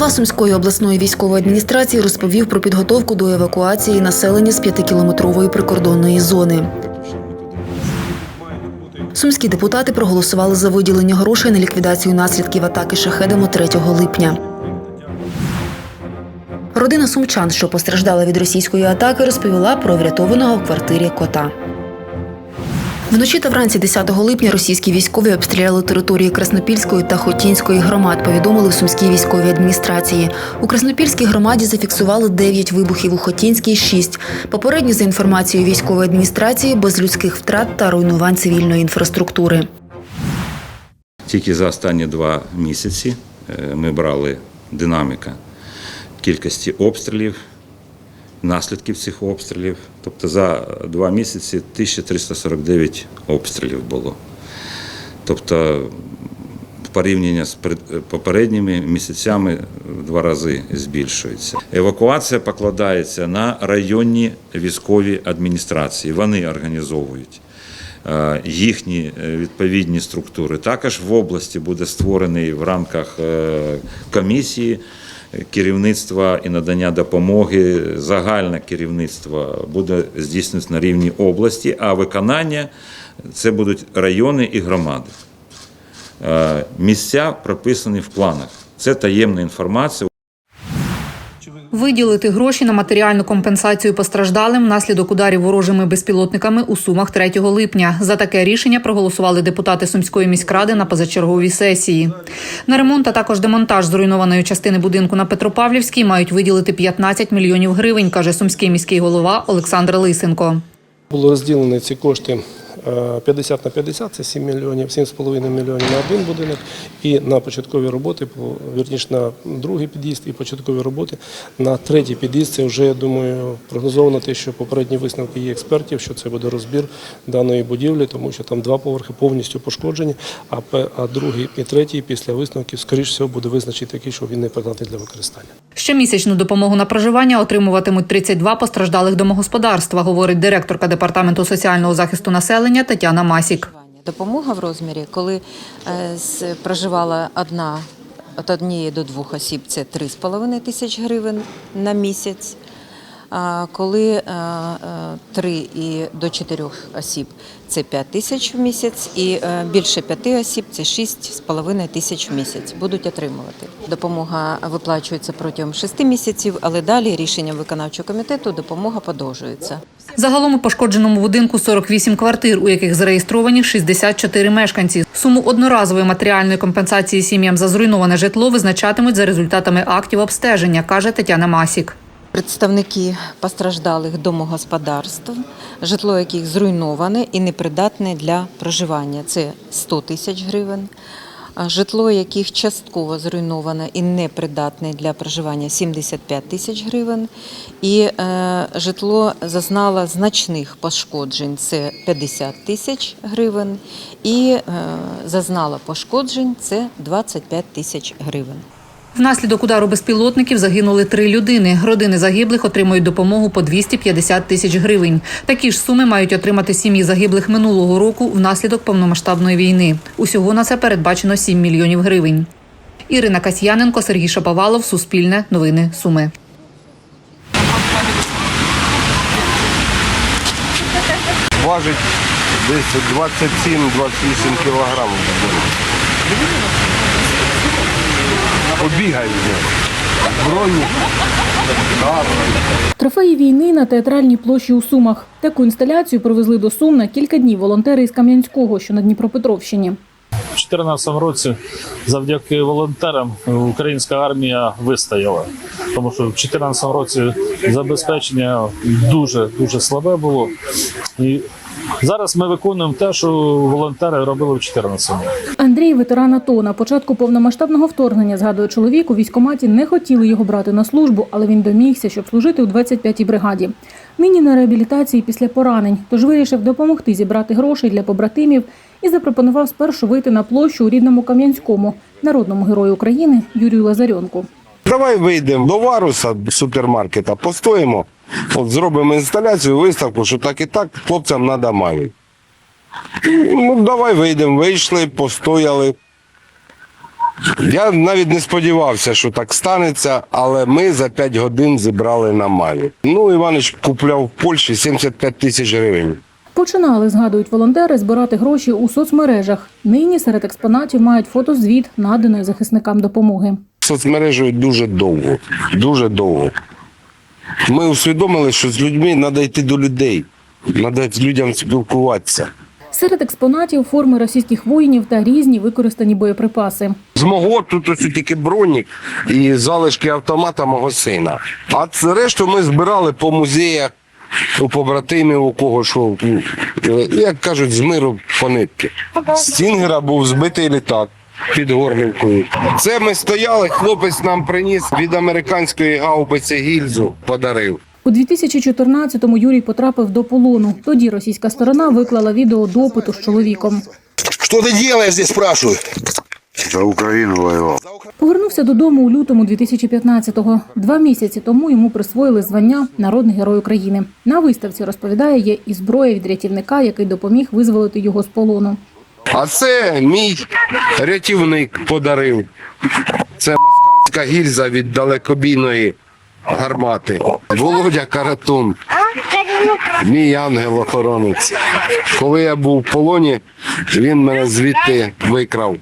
Голова Сумської обласної військової адміністрації розповів про підготовку до евакуації населення з п'ятикілометрової прикордонної зони. Сумські депутати проголосували за виділення грошей на ліквідацію наслідків атаки шахедами 3 липня. Родина сумчан, що постраждала від російської атаки, розповіла про врятованого в квартирі кота. Вночі та вранці 10 липня російські військові обстріляли території Краснопільської та Хотінської громад. Повідомили в Сумській військовій адміністрації. У Краснопільській громаді зафіксували 9 вибухів, у Хотінській 6. Попередньо за інформацією військової адміністрації без людських втрат та руйнувань цивільної інфраструктури. Тільки за останні два місяці е, ми брали динаміка кількості обстрілів, наслідків цих обстрілів. Тобто за два місяці 1349 обстрілів було. Тобто порівняння з попередніми місяцями в два рази збільшується. Евакуація покладається на районні військові адміністрації. Вони організовують е, їхні е, відповідні структури. Також в області буде створений в рамках е, комісії керівництва і надання допомоги. Загальне керівництво буде здійснюватися на рівні області, а виконання це будуть райони і громади. Е, Місця прописані в планах. Це таємна інформація. Виділити гроші на матеріальну компенсацію постраждалим внаслідок ударів ворожими безпілотниками у Сумах 3 липня. За таке рішення проголосували депутати Сумської міськради на позачерговій сесії. На ремонт, а також демонтаж зруйнованої частини будинку на Петропавлівській мають виділити 15 мільйонів гривень, каже сумський міський голова Олександр Лисенко. Було розділені ці кошти 50 на 50, це 7 мільйонів, 7,5 мільйонів на один будинок і на початкові роботи, вірніше на другий під'їзд і початкові роботи. На третій під'їзд це вже, я думаю, прогнозовано те, що попередні висновки є експертів, що це буде розбір даної будівлі, тому що там два поверхи повністю пошкоджені, а, другий і третій після висновків, скоріш всього, буде визначений такий, що він не придатний для використання. Щомісячну допомогу на проживання отримуватимуть 32 постраждалих домогосподарства, говорить директорка департаменту соціального захисту населення Тетяна Масік. Допомога в розмірі, коли е, проживала одна від однієї до двох осіб, це 3,5 тисяч гривень на місяць. А коли е, е, три і до чотирьох осіб це 5 тисяч в місяць, і е, більше п'яти осіб це 6,5 тисяч в місяць будуть отримувати. Допомога виплачується протягом 6 місяців, але далі рішенням виконавчого комітету допомога подовжується. Загалом у пошкодженому будинку 48 квартир, у яких зареєстровані 64 мешканці. Суму одноразової матеріальної компенсації сім'ям за зруйноване житло визначатимуть за результатами актів обстеження, каже Тетяна Масік. Представники постраждалих домогосподарств, житло яких зруйноване і непридатне для проживання. Це 100 тисяч гривень. Житло, яких частково зруйноване і непридатне для проживання 75 тисяч гривень. І е, житло зазнало значних пошкоджень це 50 тисяч гривень. І е, зазнало пошкоджень це 25 тисяч гривень. Внаслідок удару безпілотників загинули три людини. Родини загиблих отримують допомогу по 250 тисяч гривень. Такі ж суми мають отримати сім'ї загиблих минулого року внаслідок повномасштабної війни. Усього на це передбачено 7 мільйонів гривень. Ірина Касьяненко, Сергій Шаповалов, Суспільне, Новини, Суми. важить десь 27-28 кілограмів. Побігають з ним. Броні. Трофеї війни на театральній площі у Сумах. Таку інсталяцію привезли до Сум на кілька днів волонтери із Кам'янського, що на Дніпропетровщині. У 2014 році завдяки волонтерам українська армія вистояла. Тому що в 2014 році забезпечення дуже дуже слабе було. І зараз ми виконуємо те, що волонтери робили в 2014 році. Андрій ветеран АТО. На початку повномасштабного вторгнення, згадує чоловік, у військкоматі не хотіли його брати на службу, але він домігся, щоб служити у 25-й бригаді. Нині на реабілітації після поранень, тож вирішив допомогти зібрати грошей для побратимів і запропонував спершу вийти на площу у рідному Кам'янському, народному герою України Юрію Лазаренку. Давай вийдемо до Варуса супермаркета, постоїмо, от зробимо інсталяцію, виставку, що так і так хлопцям треба маві. Ну, давай вийдемо, вийшли, постояли. Я навіть не сподівався, що так станеться, але ми за 5 годин зібрали на малі. Ну, Іванич купляв в Польщі 75 тисяч гривень. Починали, згадують волонтери, збирати гроші у соцмережах. Нині серед експонатів мають фотозвіт наданої захисникам допомоги. Соцмережею дуже довго, дуже довго. Ми усвідомили, що з людьми треба йти до людей, треба з людям спілкуватися. Серед експонатів форми російських воїнів та різні використані боєприпаси. З мого тут ось тільки бронік і залишки автомата мого сина. А це решту ми збирали по музеях, у побратимів, у кого що, як кажуть, з миру по нитки. З Стінгера був збитий літак під Горлівкою. Це ми стояли, хлопець нам приніс від американської гаубиці гільзу, подарив. У 2014-му Юрій потрапив до полону. Тоді російська сторона виклала відео допиту з чоловіком. Что ты делаешь здесь, спрашиваю? За Україну воював. Повернувся додому у лютому 2015-го. Два місяці тому йому присвоїли звання Народний герой України. На виставці розповідає, є і зброя від рятівника, який допоміг визволити його з полону. А це мій рятівник подарив. Це москальська гільза від далекобійної гармати. Володя Каратун. Мій ангел-охоронець. Коли я був в полоні, він мене звідти викрав.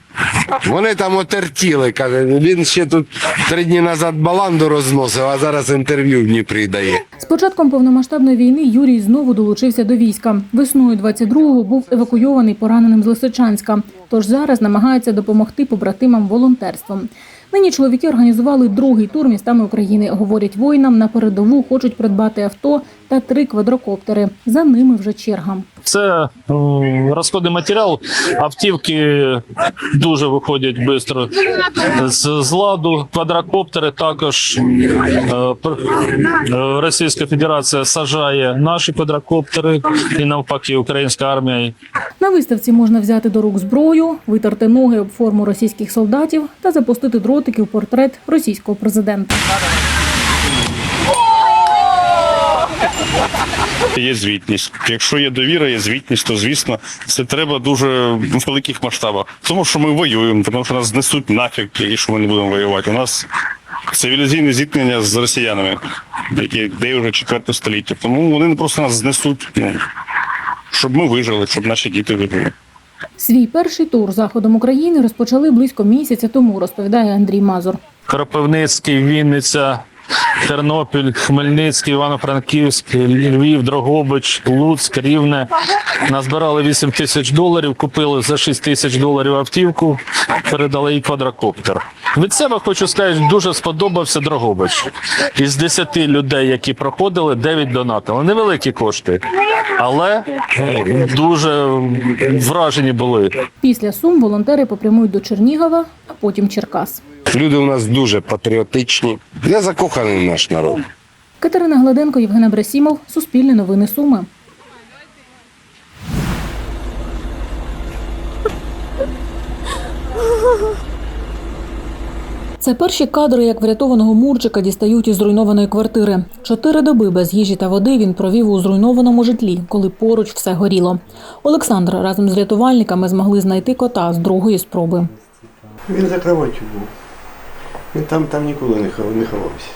Вони там отертіли, каже, він ще тут три дні назад баланду розносив, а зараз інтерв'ю в Дніпрі дає. З початком повномасштабної війни Юрій знову долучився до війська. Весною 22-го був евакуйований пораненим з Лисичанська. Тож зараз намагається допомогти побратимам волонтерством. Нині чоловіки організували другий тур містами України. Говорять, воїнам на передову хочуть придбати авто та три квадрокоптери. За ними вже черга. Це е, розходний матеріал. Автівки дуже виходять швидко з, з ладу. Квадрокоптери також е, е, Російська Федерація сажає наші квадрокоптери і навпаки українська армія На виставці можна взяти до рук зброю, витерти ноги об форму російських солдатів та запустити дротики в портрет російського президента. Є звітність. Якщо є довіра, є звітність, то звісно це треба дуже в великих масштабах. Тому що ми воюємо, тому що нас знесуть нафіг, і що ми не будемо воювати. У нас цивілізійне зіткнення з росіянами, які де вже четверте століття. Тому вони просто нас знесуть, ну, щоб ми вижили, щоб наші діти вижили. Свій перший тур заходом України розпочали близько місяця тому, розповідає Андрій Мазур. Кропивницький, Вінниця, Тернопіль, Хмельницький, Івано-Франківськ, Львів, Дрогобич, Луцьк, Рівне. Назбирали 8 тисяч доларів, купили за 6 тисяч доларів автівку, передали їй квадрокоптер. Від себе хочу сказати, дуже сподобався Дрогобич. Із 10 людей, які проходили, 9 донатили. Невеликі кошти, але дуже вражені були. Після Сум волонтери попрямують до Чернігова, а потім Черкас. Люди у нас дуже патріотичні. Я закоханий в наш народ. Катерина Гладенко, Євген Абрасімов, Суспільне новини Суми. Це перші кадри, як врятованого Мурчика дістають із зруйнованої квартири. Чотири доби без їжі та води він провів у зруйнованому житлі, коли поруч все горіло. Олександр разом з рятувальниками змогли знайти кота з другої спроби. Він за кроваттю був. Він там, там ніколи не хов- не ховався.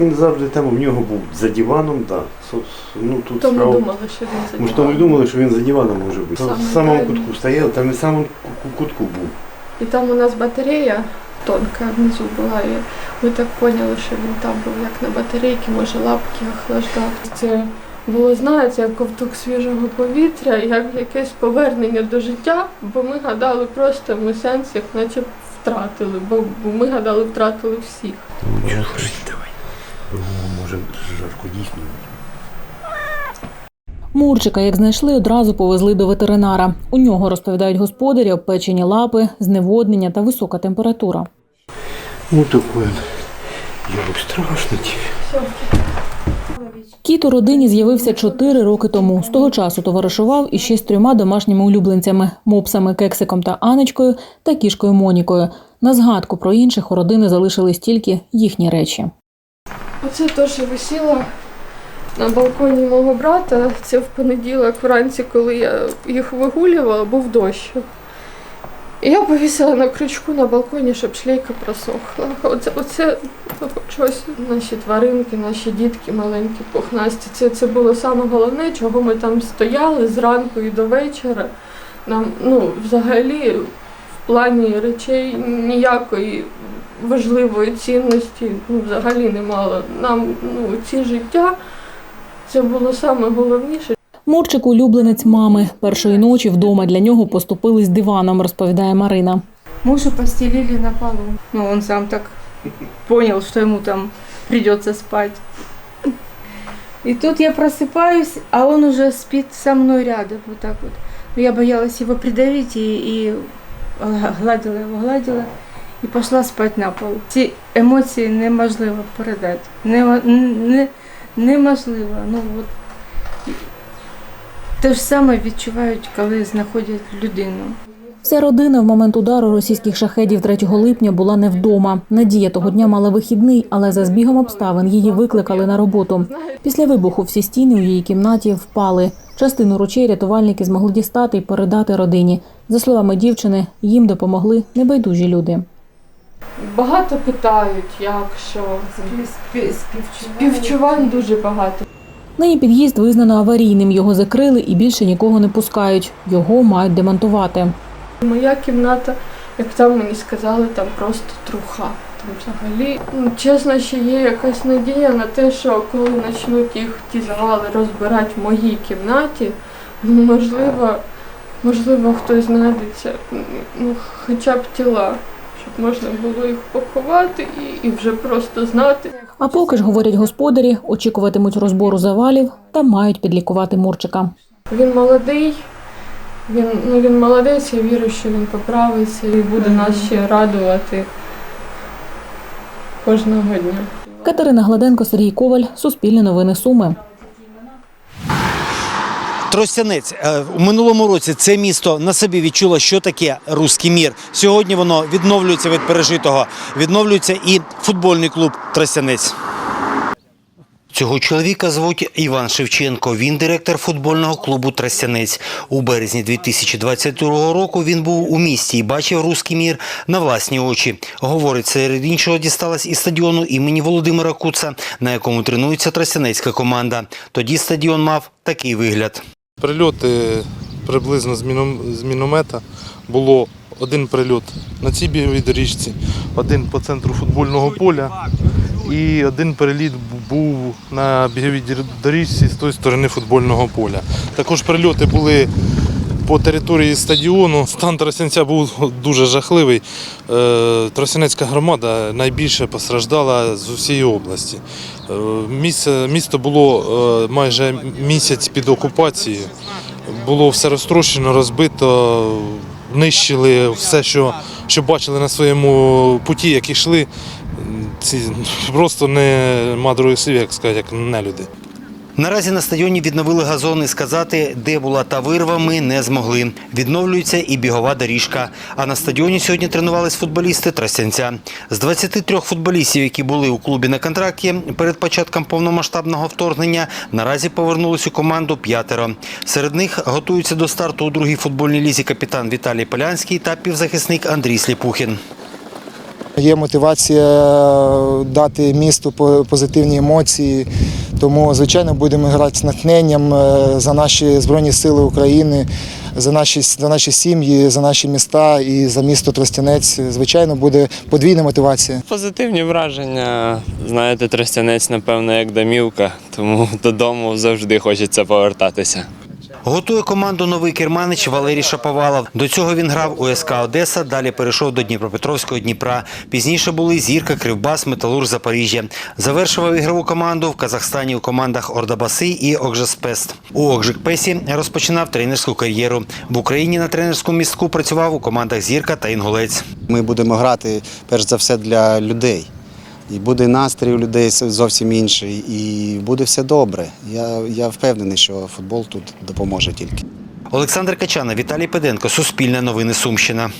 Він завжди там у нього був за диваном, так. Да. Ну, тут Тому справа- думали, що він за Ми ж тому думали, що він за диваном може бути. Саме в самому кутку стояв, там і в самому кутку був. І там у нас батарея тонка внизу була. І ми так поняли, що він там був як на батарейці, може лапки охлаждав. Це було, знаєте, як ковток свіжого повітря, як якесь повернення до життя, бо ми гадали просто ми сенс, як наче втратили, бо бо ми гадали, втратили всіх. Давай. Може жарко дійсно. Мурчика, як знайшли, одразу повезли до ветеринара. У нього розповідають господарі, обпечені лапи, зневоднення та висока температура. Ну такое. Йому страшно тебе. Кіт у родині з'явився чотири роки тому. З того часу товаришував іще з трьома домашніми улюбленцями мопсами Кексиком та Анечкою та кішкою Монікою. На згадку про інших у родини залишились тільки їхні речі. Оце теж висіло на балконі мого брата. Це в понеділок вранці, коли я їх вигулювала, був дощ. Я повісила на крючку на балконі, щоб шлейка просохла. Оце, оце щось наші тваринки, наші дітки маленькі, пухнасті. Це, це було саме головне, чого ми там стояли зранку і до вечора. Нам ну, взагалі в плані речей ніякої важливої цінності ну, взагалі не мало. Нам ну, ці життя це було саме головніше. Мурчик улюбленець мами. Першої ночі вдома для нього поступили з диваном, розповідає Марина. Мужу постелили на полу. Ну, он сам так понял, что ему там придется спать. И тут я просыпаюсь, а он уже спит со мной рядом, вот так вот. Я боялась его придавить и, и гладила его, гладила и пошла спать на пол. Ці емоції неможливо передати. Нема- не, неможливо. Ну, от. Те ж саме відчувають, коли знаходять людину. Вся родина в момент удару російських шахедів 3 липня була не вдома. Надія того дня мала вихідний, але за збігом обставин її викликали на роботу. Після вибуху всі стіни у її кімнаті впали. Частину речей рятувальники змогли дістати і передати родині. За словами дівчини, їм допомогли небайдужі люди. Багато питають, як що. Співчувань дуже багато. Нині під'їзд визнано аварійним. Його закрили і більше нікого не пускають. Його мають демонтувати. Моя кімната, як там мені сказали, там просто труха. Там взагалі, ну, чесно, ще є якась надія на те, що коли почнуть їх ті завали розбирати в моїй кімнаті, можливо, можливо, хтось знайдеться, ну, хоча б тіла, щоб можна було їх поховати і, і вже просто знати. А поки ж, говорять господарі, очікуватимуть розбору завалів та мають підлікувати Мурчика. Він молодий, він, ну, він молодець, я вірю, що він поправиться і буде нас ще радувати кожного дня. Катерина Гладенко, Сергій Коваль, Суспільне новини Суми. Тростянець Е, у минулому році це місто на собі відчуло, що таке руський мір. Сьогодні воно відновлюється від пережитого. Відновлюється і футбольний клуб Тростянець. Цього чоловіка звуть Іван Шевченко. Він директор футбольного клубу Тростянець. У березні 2022 року він був у місті і бачив руський мір на власні очі. Говорить, серед іншого дісталась і стадіону імені Володимира Куца, на якому тренується тростянецька команда. Тоді стадіон мав такий вигляд. Прильоти приблизно з, міномета було один прильот на цій біговій доріжці, один по центру футбольного поля і один переліт був на біговій доріжці з тої сторони футбольного поля. Також прильоти були по території стадіону. Стан Тростянця був дуже жахливий. Е, Тростянецька громада найбільше постраждала з усієї області. Е, місто було е, майже місяць під окупацією. Було все розтрощено, розбито, нищили все, що, що бачили на своєму путі, як йшли. Ці просто нема других слів, як сказати, як не люди. Наразі на стадіоні відновили газони. Сказати, де була та вирва, ми не змогли. Відновлюється і бігова доріжка. А на стадіоні сьогодні тренувались футболісти Тростянця. З 23 футболістів, які були у клубі на контракті перед початком повномасштабного вторгнення, наразі повернулись у команду п'ятеро. Серед них готуються до старту у другій футбольній лізі капітан Віталій Полянський та півзахисник Андрій Сліпухін. Є мотивація дати місту по- позитивні емоції. Тому, звичайно, будемо грати з натхненням е, за наші Збройні Сили України, за наші, за наші сім'ї, за наші міста і за місто Тростянець. Звичайно, буде подвійна мотивація. Позитивні враження. Знаєте, Тростянець, напевно, як домівка, тому додому завжди хочеться повертатися. Готує команду новий керманич Валерій Шаповалов. До цього він грав у СК Одеса, далі перейшов до Дніпропетровського Дніпра. Пізніше були Зірка, Кривбас, Металург, Запоріжжя. Завершував ігрову команду в Казахстані у командах Ордабаси і Окжеспест. У Окжикпесі розпочинав тренерську кар'єру. В Україні на тренерському містку працював у командах Зірка та Інгулець. Ми будемо грати перш за все для людей. І буде настрій у людей зовсім інший, і буде все добре. Я, я впевнений, що футбол тут допоможе тільки. Олександр Качана, Віталій Педенко, Суспільне новини Сумщина.